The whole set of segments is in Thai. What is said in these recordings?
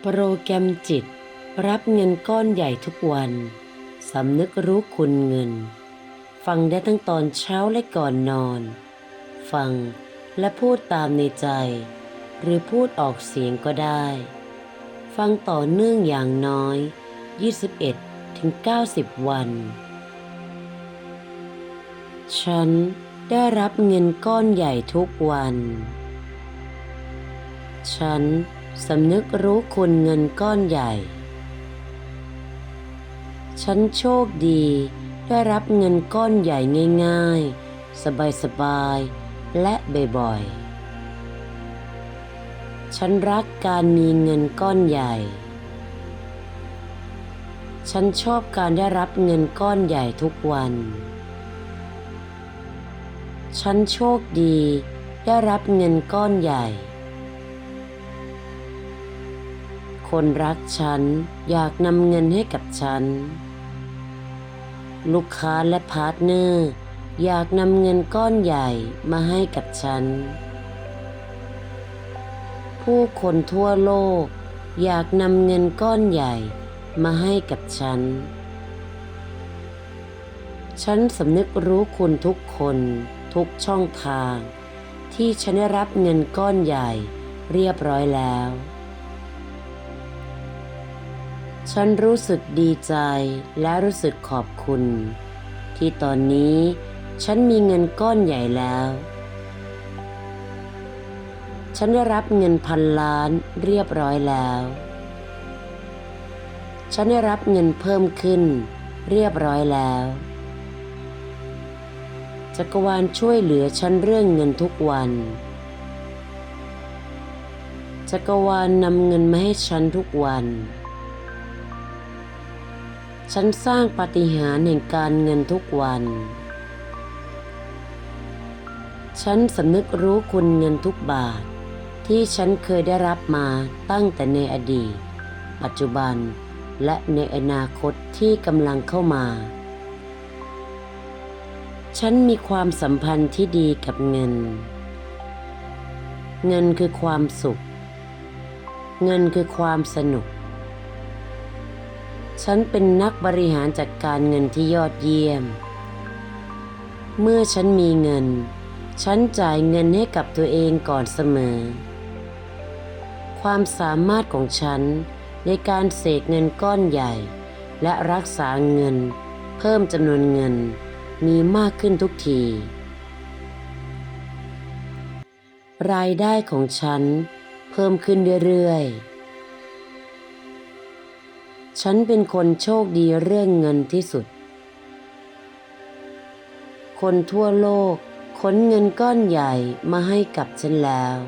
โปรแกรมจิต รับเงินก้อนใหญ่ทุกวันสำนึกรู้คุณเงิน ฟังได้ทั้งตอนเช้าและก่อนนอน ฟังและพูดตามในใจ หรือพูดออกเสียงก็ได้ ฟังต่อเนื่องอย่างน้อย 21ถึง90 วัน ฉันได้รับเงินก้อนใหญ่ทุกวัน ฉัน สำนึกรู้คุณเงินก้อนใหญ่ ฉันโชคดี ได้รับเงินก้อนใหญ่ง่าย ๆ สบายๆ และบ่อยๆ ฉันรักการมีเงินก้อนใหญ่ ฉันชอบการได้รับเงินก้อนใหญ่ทุกวัน ฉันโชคดี ได้รับเงินก้อนใหญ่ คนรักฉัน อยากนำเงินให้กับฉัน ลูกค้าและพาร์ทเนอร์ อยากนำเงินก้อนใหญ่มาให้กับฉัน ผู้คนทั่วโลก อยากนำเงินก้อนใหญ่มาให้กับฉัน ฉันสำนึกรู้คุณทุกคนทุกช่องทาง ที่ฉันได้รับเงินก้อนใหญ่เรียบร้อยแล้ว ฉันรู้สึกดีใจและรู้สึกขอบคุณ ที่ตอนนี้ฉันมีเงินก้อนใหญ่แล้ว ฉันได้รับเงินพันล้านเรียบร้อยแล้ว ฉันได้รับเงินเพิ่มขึ้น เรียบร้อยแล้วจักรวาลช่วยเหลือฉันเรื่องเงินทุกวันจักรวาลนำเงินมาให้ฉันทุกวัน ฉันสร้างปาฏิหาริย์แห่งการเงินทุกวัน ฉันสำนึกรู้คุณเงินทุกบาท ที่ฉันเคยได้รับมาตั้งแต่ในอดีต ปัจจุบัน และในอนาคตที่กำลังเข้ามา ฉันมีความสัมพันธ์ที่ดีกับเงิน เงินคือความสุข เงินคือความสนุก ฉันเป็นนักบริหารจัดการเงินที่ยอดเยี่ยม เมื่อฉันมีเงิน ฉันจ่ายเงินให้กับตัวเองก่อนเสมอ ความสามารถของฉันในการเสกเงินก้อนใหญ่ และรักษาเงิน เพิ่มจำนวนเงินมีมากขึ้นทุกที รายได้ของฉันเพิ่มขึ้นเรื่อยๆ ฉันเป็นคนโชคดีเรื่องเงินที่สุด คนทั่วโลกขนเงินก้อนใหญ่มาให้กับฉันแล้ว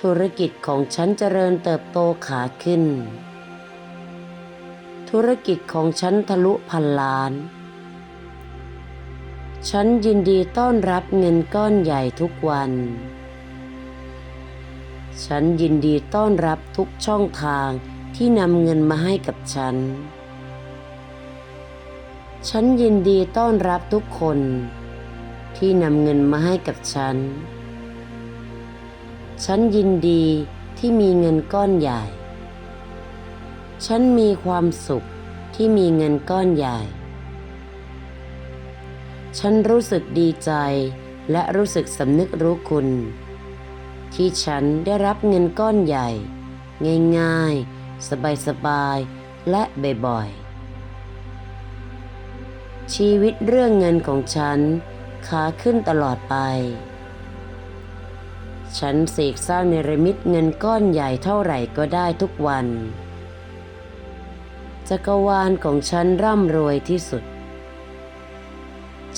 ธุรกิจของฉันเจริญเติบโตขาขึ้น ธุรกิจของฉันทะลุพันล้าน ฉันยินดีต้อนรับเงินก้อนใหญ่ทุกวัน ฉันยินดีต้อนรับทุกช่องทาง ที่นำเงินมาให้กับฉัน ฉันยินดีต้อนรับทุกคน ที่นำเงินมาให้กับฉัน ฉันยินดีที่มีเงินก้อนใหญ่ ฉันมีความสุขที่มีเงินก้อนใหญ่ ฉันรู้สึกดีใจและรู้สึกสำนึกรู้คุณ ที่ฉันได้รับเงินก้อนใหญ่ ง่ายๆ สบายๆ และบ่อยๆ ชีวิตเรื่องเงินของฉันขาขึ้นตลอดไป ฉันเสกสร้างเนรมิตเงินก้อนใหญ่เท่าไหร่ก็ได้ทุกวัน จักรวาลของฉันร่ำรวยที่สุด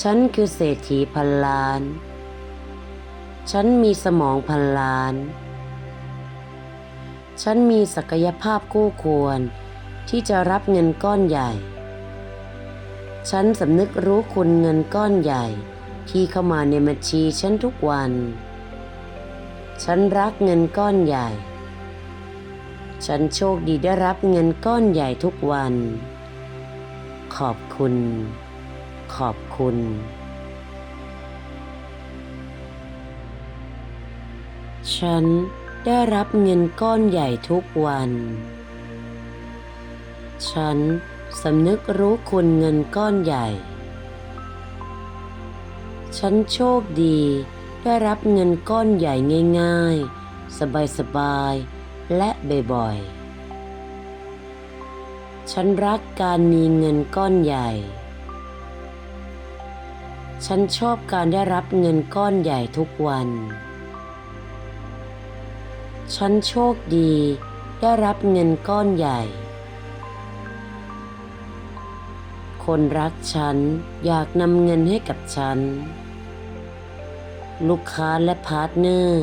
ฉันคือเศรษฐีพันล้าน ฉันมีสมองพันล้าน ฉันมีศักยภาพคู่ควร ที่จะรับเงินก้อนใหญ่ ฉันสำนึกรู้คุณเงินก้อนใหญ่ ที่เข้ามาในบัญชีฉันทุกวัน ฉันรักเงินก้อนใหญ่ ฉันโชคดีได้รับเงินก้อนใหญ่ทุกวัน ขอบคุณ ขอบคุณฉัน ได้รับเงินก้อนใหญ่ทุกวัน ฉันสำนึกรู้คุณเงินก้อนใหญ่ ฉันโชคดีได้รับเงินก้อนใหญ่ง่าย ๆ สบายๆ และบ่อยๆ ฉันรักการมีเงินก้อนใหญ่ ฉันชอบการได้รับเงินก้อนใหญ่ทุกวัน ฉันโชคดีได้รับเงินก้อนใหญ่ คนรักฉันอยากนำเงินให้กับฉัน ลูกค้าและพาร์ทเนอร์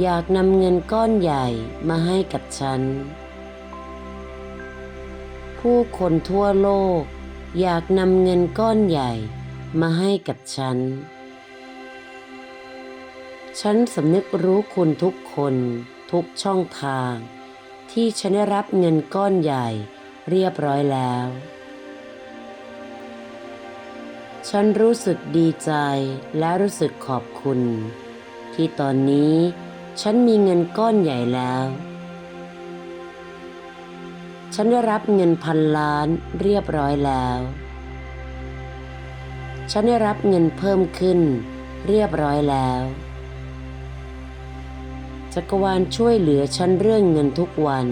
อยากนำเงินก้อนใหญ่มาให้กับฉัน ผู้คนทั่วโลกอยากนำเงินก้อนใหญ่มาให้กับฉัน ฉันสำนึกรู้คุณทุกคน ทุกช่องทาง ที่ฉันได้รับเงินก้อนใหญ่เรียบร้อยแล้ว ฉันรู้สึกดีใจและรู้สึกขอบคุณ ที่ตอนนี้ฉันมีเงินก้อนใหญ่แล้ว ฉันได้รับเงินพันล้านเรียบร้อยแล้ว ฉันได้รับเงินเพิ่มขึ้นเรียบร้อยแล้ว จักรวาลช่วยเหลือฉันเรื่องเงินทุกวัน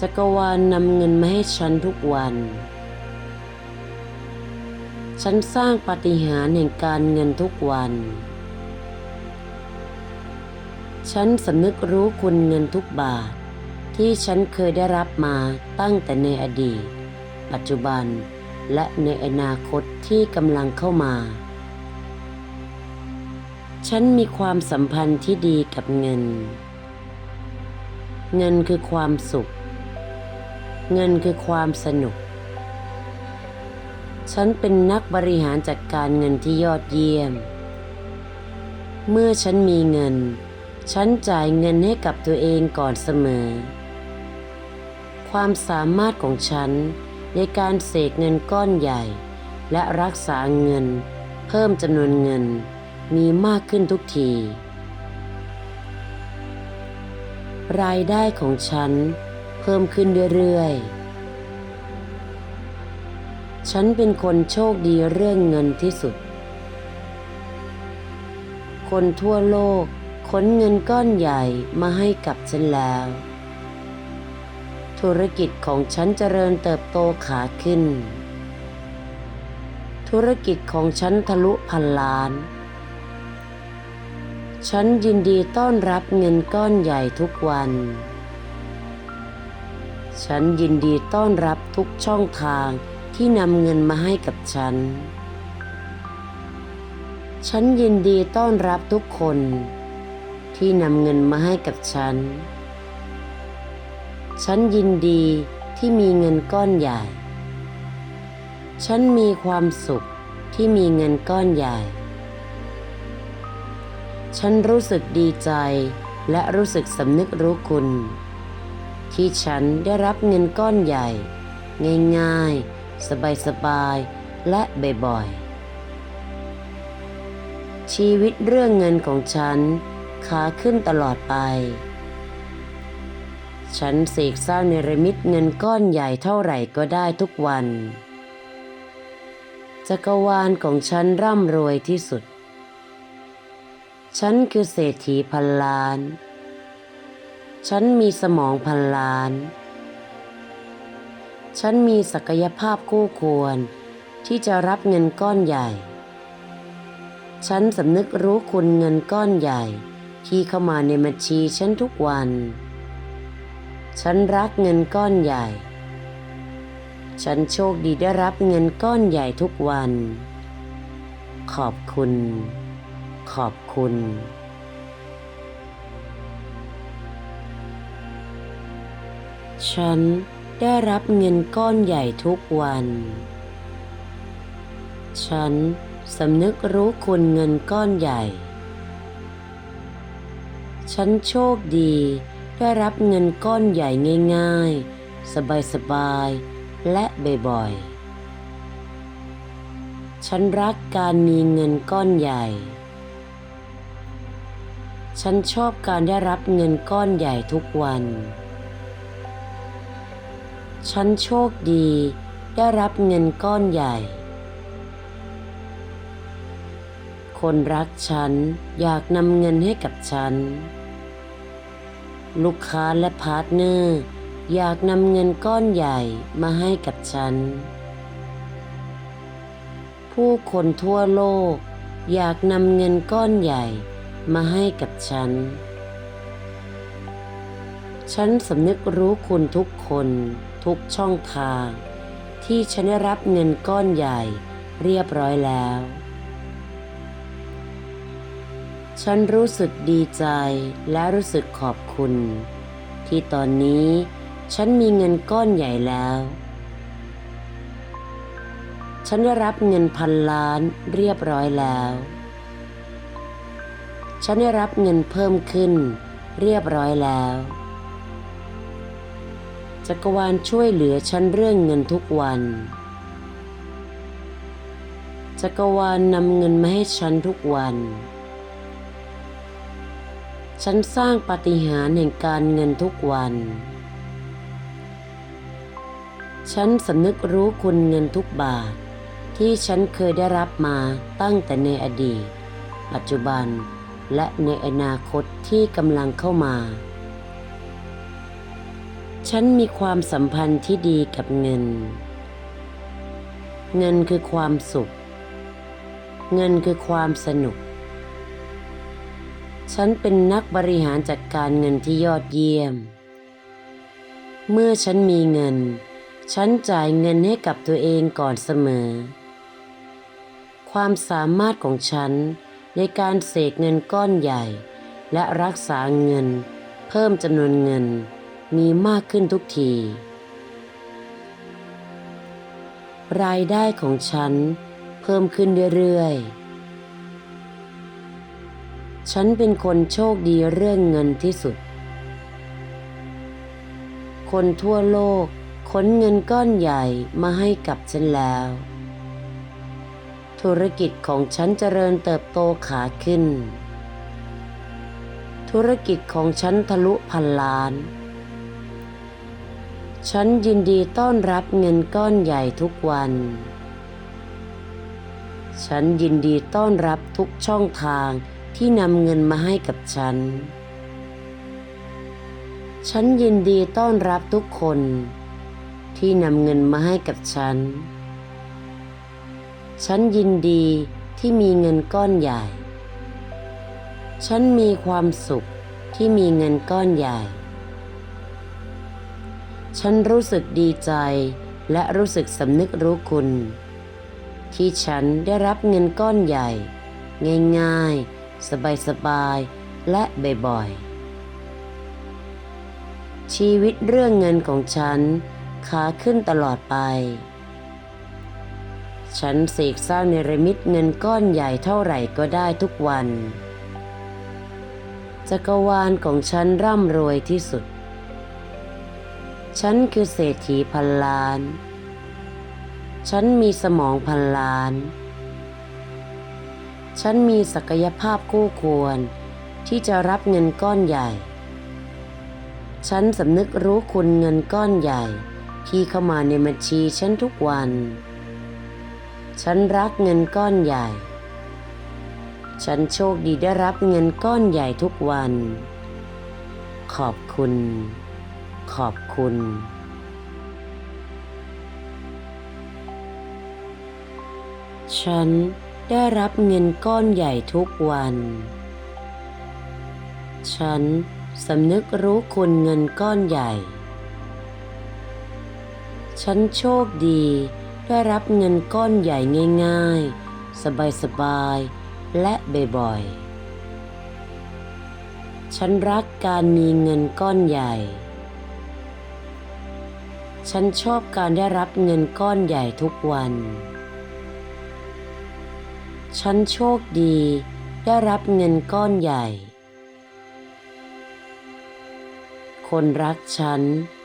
จักรวาลนำเงินมาให้ฉันทุกวัน ฉันสร้างปาฏิหาริย์แห่งการเงินทุกวัน ฉันสำนึกรู้คุณเงินทุกบาท ที่ฉันเคยได้รับมาตั้งแต่ในอดีต ปัจจุบันและในอนาคตที่กำลังเข้ามา ฉันมีความสัมพันธ์ที่ดีกับเงิน เงินคือความสุข เงินคือความสนุก ฉันเป็นนักบริหารจัดการเงินที่ยอดเยี่ยม เมื่อฉันมีเงิน ฉันจ่ายเงินให้กับตัวเองก่อนเสมอ ความสามารถของฉันในการเสกเงินก้อนใหญ่ และรักษาเงิน เพิ่มจำนวนเงิน มีมากขึ้นทุกที รายได้ของฉันเพิ่มขึ้นเรื่อยๆ ฉันเป็นคนโชคดีเรื่องเงินที่สุด คนทั่วโลกขนเงินก้อนใหญ่มาให้กับฉันแล้ว ธุรกิจของฉันเจริญเติบโตขาขึ้น ธุรกิจของฉันทะลุพันล้าน ฉันยินดีต้อนรับเงินก้อนใหญ่ทุกวัน ฉันยินดีต้อนรับทุกช่องทางที่นำเงินมาให้กับฉัน ฉันยินดีต้อนรับทุกคน ที่นำเงินมาให้กับฉัน ฉันยินดีที่มีเงินก้อนใหญ่ ฉันมีความสุขที่มีเงินก้อนใหญ่ ฉันรู้สึกดีใจ และรู้สึกสำนึกรู้คุณ ที่ฉันได้รับเงินก้อนใหญ่ ง่ายๆ สบายๆ และบ่อยๆ ชีวิตเรื่องเงินของฉันขาขึ้นตลอดไป ฉันเสกสร้างเนรมิตเงินก้อนใหญ่เท่าไหร่ก็ได้ทุกวัน จักรวาลของฉันร่ำรวยที่สุด ฉันคือเศรษฐีพันล้าน ฉันมีสมองพันล้าน ฉันมีศักยภาพคู่ควร ที่จะรับเงินก้อนใหญ่ ฉันสำนึกรู้คุณเงินก้อนใหญ่ ที่เข้ามาในบัญชีฉันทุกวัน ฉันรักเงินก้อนใหญ่ ฉันโชคดีได้รับเงินก้อนใหญ่ทุกวัน ขอบคุณ ขอบคุณ ฉันได้รับเงินก้อนใหญ่ทุกวัน ฉันสำนึกรู้คุณเงินก้อนใหญ่ ฉันโชคดีได้รับเงินก้อนใหญ่ง่ายๆ สบายๆ และบ่อยๆ ฉันรักการมีเงินก้อนใหญ่ ฉันชอบการได้รับเงินก้อนใหญ่ทุกวัน ฉันโชคดีได้รับเงินก้อนใหญ่ คนรักฉันอยากนำเงินให้กับฉัน ลูกค้าและพาร์ทเนอร์อยากนำเงินก้อนใหญ่มาให้กับฉัน ผู้คนทั่วโลกอยากนำเงินก้อนใหญ่ มาให้กับฉัน ฉันสำนึกรู้คุณทุกคนทุกช่องทาง ที่ฉันได้รับเงินก้อนใหญ่เรียบร้อยแล้ว ฉันรู้สึกดีใจและรู้สึกขอบคุณ ที่ตอนนี้ฉันมีเงินก้อนใหญ่แล้ว ฉันได้รับเงินพันล้านเรียบร้อยแล้ว ฉันได้รับเงินเพิ่มขึ้น เรียบร้อยแล้ว จักรวาลช่วยเหลือฉันเรื่องเงินทุกวัน จักรวาลนำเงินมาให้ฉันทุกวัน ฉันสร้างปาฏิหาริย์แห่งการเงินทุกวัน ฉันสำนึกรู้คุณเงินทุกบาทที่ฉันเคยได้รับมาตั้งแต่ในอดีต ปัจจุบัน และในอนาคตที่กำลังเข้ามา ฉันมีความสัมพันธ์ที่ดีกับเงิน เงินคือความสุข เงินคือความสนุก ฉันเป็นนักบริหารจัดการเงินที่ยอดเยี่ยม เมื่อฉันมีเงิน ฉันจ่ายเงินให้กับตัวเองก่อนเสมอ ความสามารถของฉัน ในการเสกเงินก้อนใหญ่ และรักษาเงิน เพิ่มจำนวนเงินมีมากขึ้นทุกที รายได้ของฉันเพิ่มขึ้นเรื่อยๆ ฉันเป็นคนโชคดีเรื่องเงินที่สุด คนทั่วโลกขนเงินก้อนใหญ่มาให้กับฉันแล้ว ธุรกิจของฉันเจริญเติบโตขาขึ้น ธุรกิจของฉันทะลุพันล้าน ฉันยินดีต้อนรับเงินก้อนใหญ่ทุกวัน ฉันยินดีต้อนรับทุกช่องทางที่นำเงินมาให้กับฉัน ฉันยินดีต้อนรับทุกคนที่นำเงินมาให้กับฉัน ฉันยินดีที่มีเงินก้อนใหญ่ ฉันมีความสุขที่มีเงินก้อนใหญ่ ฉันรู้สึกดีใจและรู้สึกสำนึกรู้คุณ ที่ฉันได้รับเงินก้อนใหญ่ ง่ายๆ สบายๆ และบ่อยๆ ชีวิตเรื่องเงินของฉันขาขึ้นตลอดไป ฉันเสกสร้างเนรมิตเงินก้อนใหญ่เท่าไหร่ก็ได้ทุกวัน จักรวาลของฉันร่ำรวยที่สุด ฉันคือเศรษฐีพันล้าน ฉันมีสมองพันล้าน ฉันมีศักยภาพคู่ควรที่จะรับเงินก้อนใหญ่ ฉันสำนึกรู้คุณเงินก้อนใหญ่ ที่เข้ามาในบัญชีฉันทุกวัน ฉันรักเงินก้อนใหญ่ ฉันโชคดีได้รับเงินก้อนใหญ่ทุกวัน ขอบคุณ ขอบคุณ ฉันได้รับเงินก้อนใหญ่ทุกวัน ฉันสำนึกรู้คุณเงินก้อนใหญ่ ฉันโชคดี ได้รับเงินก้อนใหญ่ง่ายๆ สบายๆ และบ่อยๆ ฉันรักการมีเงินก้อนใหญ่ ฉันชอบการได้รับเงินก้อนใหญ่ทุกวัน ฉันโชคดีได้รับเงินก้อนใหญ่ คนรักฉัน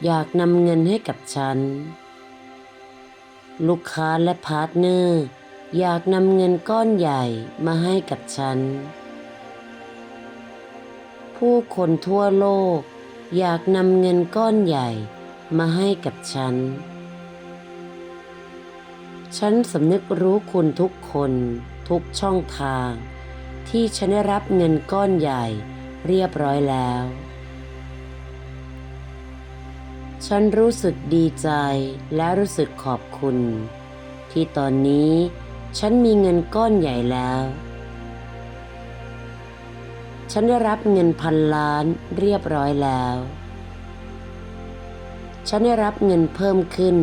อยากนำเงินให้กับฉัน ลูกค้าและพาร์ทเนอร์อยากนำเงินก้อนใหญ่มาให้กับฉัน ผู้คนทั่วโลก อยากนำเงินก้อนใหญ่มาให้กับฉัน ฉันสำนึกรู้คุณทุกคนทุกช่องทาง ที่ฉันได้รับเงินก้อนใหญ่เรียบร้อยแล้ว ฉันรู้สึกดีใจและรู้สึกขอบคุณ ที่ตอนนี้ฉันมีเงินก้อนใหญ่แล้ว ฉันได้รับเงินพันล้านเรียบร้อยแล้ว ฉันได้รับเงินเพิ่มขึ้น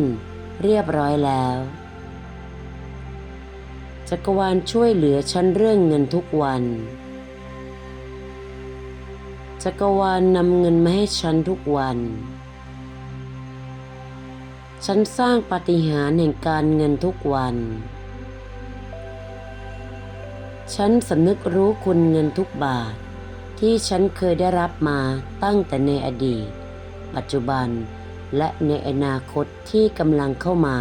เรียบร้อยแล้วจักรวาลช่วยเหลือฉันเรื่องเงินทุกวัน จักรวาลนำเงินมาให้ฉันทุกวัน ฉันสร้างปาฏิหาริย์แห่งการเงินทุกวัน ฉันสำนึกรู้คุณเงินทุกบาท ที่ฉันเคยได้รับมาตั้งแต่ในอดีต ปัจจุบัน และในอนาคตที่กำลังเข้ามา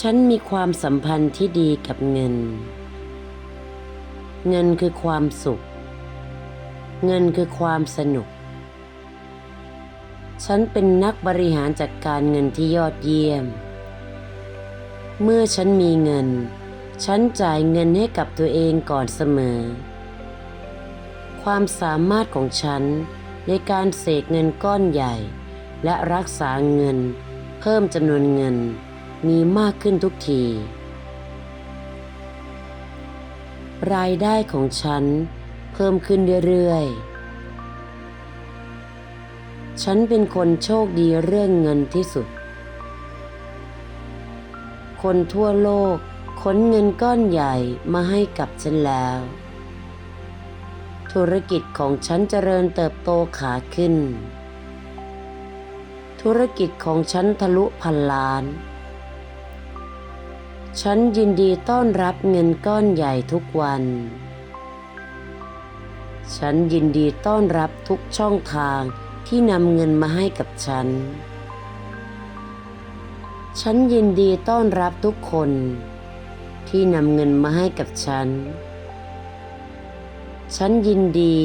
ฉันมีความสัมพันธ์ที่ดีกับเงิน เงินคือความสุข เงินคือความสนุก ฉันเป็นนักบริหารจัดการเงินที่ยอดเยี่ยม เมื่อฉันมีเงิน ฉันจ่ายเงินให้กับตัวเองก่อนเสมอ ความสามารถของฉันในการเสกเงินก้อนใหญ่ และรักษาเงิน เพิ่มจำนวนเงินมีมากขึ้นทุกที รายได้ของฉันเพิ่มขึ้นเรื่อยๆ ฉันเป็นคนโชคดีเรื่องเงินที่สุด คนทั่วโลกขนเงินก้อนใหญ่มาให้กับฉันแล้ว ธุรกิจของฉันเจริญเติบโตขาขึ้น ธุรกิจของฉันทะลุพันล้าน ฉันยินดีต้อนรับเงินก้อนใหญ่ทุกวัน ฉันยินดีต้อนรับทุกช่องทาง ที่นำเงินมาให้กับฉัน ฉันยินดีต้อนรับทุกคน ที่นำเงินมาให้กับฉัน ฉันยินดี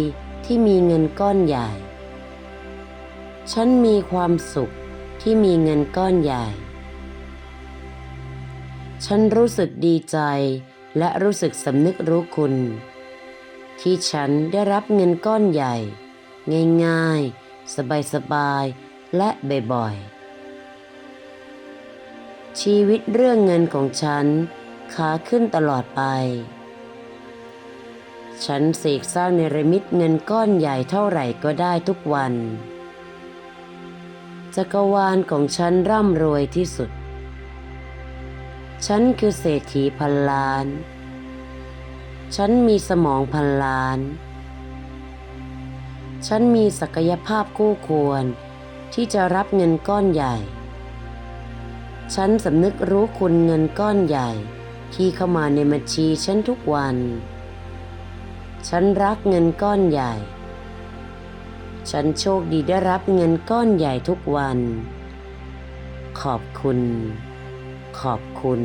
ที่มีเงินก้อนใหญ่ ฉันมีความสุขที่มีเงินก้อนใหญ่ ฉันรู้สึกดีใจและรู้สึกสำนึกรู้คุณ ที่ฉันได้รับเงินก้อนใหญ่ ง่ายๆ สบายๆ และบ่อยๆ ชีวิตเรื่องเงินของฉันขาขึ้นตลอดไป ฉันเสกสร้างเนรมิตเงินก้อนใหญ่เท่าไหร่ก็ได้ทุกวัน จักรวาลของฉันร่ำรวยที่สุด ฉันคือเศรษฐีพันล้าน ฉันมีสมองพันล้าน ฉันมีศักยภาพคู่ควร ที่จะรับเงินก้อนใหญ่ ฉันสำนึกรู้คุณเงินก้อนใหญ่ ที่เข้ามาในบัญชีฉันทุกวัน ฉันรักเงินก้อนใหญ่ ฉันโชคดีได้รับเงินก้อนใหญ่ทุกวัน ขอบคุณ ขอบคุณ